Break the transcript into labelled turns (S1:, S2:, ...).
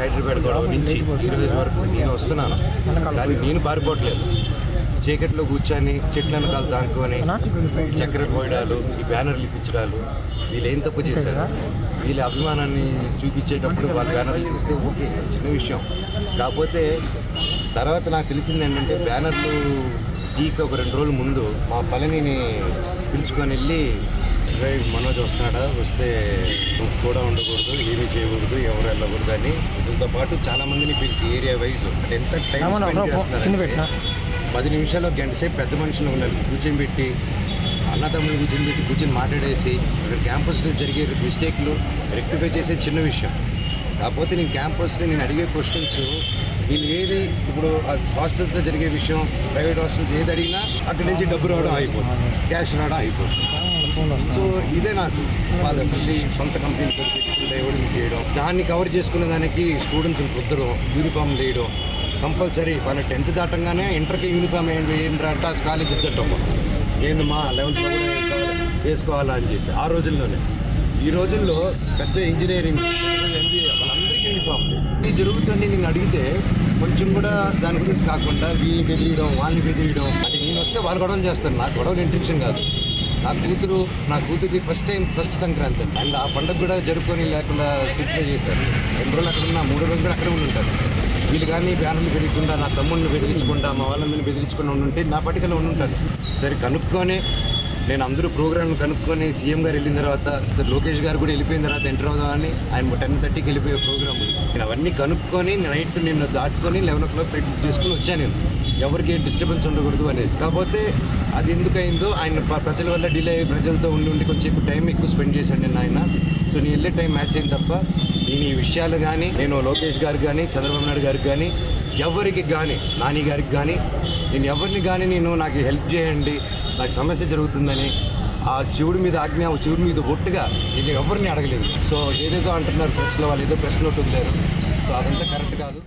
S1: హైదరాబాద్ గొడవ నుంచి ఈ రోజు వరకు నేను వస్తున్నాను. కానీ నేను పారిపోవట్లేదు. చీకట్లో కూర్చొని చెట్ల వెనకాల దాక్కుని చక్కెర పోయడాలు ఈ బ్యానర్లు ఇప్పించడాలు వీళ్ళు ఏం తప్పు చేశారు? వీళ్ళ అభిమానాన్ని చూపించేటప్పుడు వాళ్ళ బ్యానర్లు చూస్తే ఓకే చిన్న విషయం. కాకపోతే తర్వాత నాకు తెలిసింది ఏంటంటే బ్యానర్లు ఈకి ఒక రెండు రోజుల ముందు మా పళనిని పిలుచుకొని వెళ్ళి "రేయ్, మనోజ్ వస్తున్నాడా? వస్తే కూడా ఉండకూడదు ఏమీ చేయకూడదు ఎవరు వెళ్ళకూడదు అని. దీంతో పాటు చాలా మందిని పిలిచి ఏరియా వైజ్. ఎంత టైం స్పెండ్ పది నిమిషాలు ఒక గంట సేపు పెద్ద మనుషులు ఉన్నారు కూర్చొని పెట్టి అన్నదమ్ములు కూర్చొని పెట్టి కూర్చొని మాట్లాడేసి ఇక్కడ క్యాంపస్లో జరిగే మిస్టేక్లు రెక్టిఫై చేసే చిన్న విషయం. కాకపోతే నేను క్యాంపస్లో నేను అడిగే క్వశ్చన్స్ వీళ్ళు ఏది ఇప్పుడు హాస్టల్స్లో జరిగే విషయం ప్రైవేట్ హాస్టల్స్ ఏది అడిగినా అక్కడి నుంచి డబ్బు రావడం అయిపోతుంది క్యాష్ రావడం అయిపోతుంది సో ఇదే నాకు బాధ. మళ్ళీ సొంత కంపెనీ పెట్టుకుంటే చేయడం? దాన్ని కవర్ చేసుకునే దానికి స్టూడెంట్స్ని రుద్దడం యూనిఫామ్ వేయడం కంపల్సరీ వాళ్ళ టెన్త్ దాటంగానే ఇంటర్కి యూనిఫామ్ ఏంటి? ఏంటంటే కాలేజ్ ఇద్దటం నేను మా లెవెన్త్ వేసుకోవాలి- వేసుకోవాలా అని చెప్పి. ఆ రోజుల్లోనే. ఈ రోజుల్లో పెద్ద ఇంజనీరింగ్ ఎంబీఏ వాళ్ళందరికీ యూనిఫామ్ ఇది జరుగుతుంది నేను అడిగితే కొంచెం కూడా దాని గురించి కాకుండా వీళ్ళని బెదిరియడం వాళ్ళని బెదిరియడం. అంటే నేను వస్తే వాళ్ళు గొడవలు చేస్తాను నాకు గొడవలు ఇంట్రెక్షన్ కాదు. నా కూతురు నా కూతురికి first time first Sankranti. And ఆ పండుగ కూడా జరుపుకొని లేకుండా స్ట్రిక్ట్గా చేశారు. రెండు రోజులు అక్కడ ఉన్న మూడు రోజులు కూడా అక్కడే ఉండి ఉంటారు. వీళ్ళు కానీ బ్యానర్లు పెరగకుండా నా తమ్ముడిని బెదిరించకుండా మా వాళ్ళందరినీ బెదిరించకుండా ఉండుంటే నా పట్టికలో ఉండుంటారు. సరే కనుక్కొని నేను అందరూ ప్రోగ్రాంలు కనుక్కొని సీఎం గారు వెళ్ళిన తర్వాత లోకేష్ గారు కూడా వెళ్ళిపోయిన తర్వాత ఎంటర్ అవుదామని ఆయన టెన్ థర్టీకి వెళ్ళిపోయే ప్రోగ్రామ్ నేను అవన్నీ కనుక్కొని నైట్ నిన్ను దాటుకొని లెవెన్ ఓ క్లాక్ ఫ్లైట్ చేసుకుని వచ్చాను నేను. ఎవరికి ఏం డిస్టర్బెన్స్ ఉండకూడదు అనేసి. కాకపోతే అది ఎందుకైందో ఆయన ప్రజల వల్ల డిలే అయ్యి ప్రజలతో ఉండి ఉండి కొంచెం టైం ఎక్కువ స్పెండ్ చేశాను నేను ఆయన. సో నేను వెళ్ళే టైం మ్యాచ్ అయింది తప్ప నేను ఈ విషయాలు కానీ నేను లోకేష్ గారికి కానీ చంద్రబాబు నాయుడు గారికి కానీ ఎవరికి కానీ నాని గారికి కానీ నేను ఎవరిని కానీ నేను నాకు హెల్ప్ చేయండి నాకు సమస్య జరుగుతుందని ఆ శివుడి మీద ఆజ్ఞ శివుడి మీద ఒట్టుగా నేను ఎవరిని అడగలేదు. సో ఏదేదో అంటున్నారు ప్రెస్లో వాళ్ళు ఏదో ప్రెస్లో నోట్ వదిలేరు సో అదంతా కరెక్ట్ కాదు.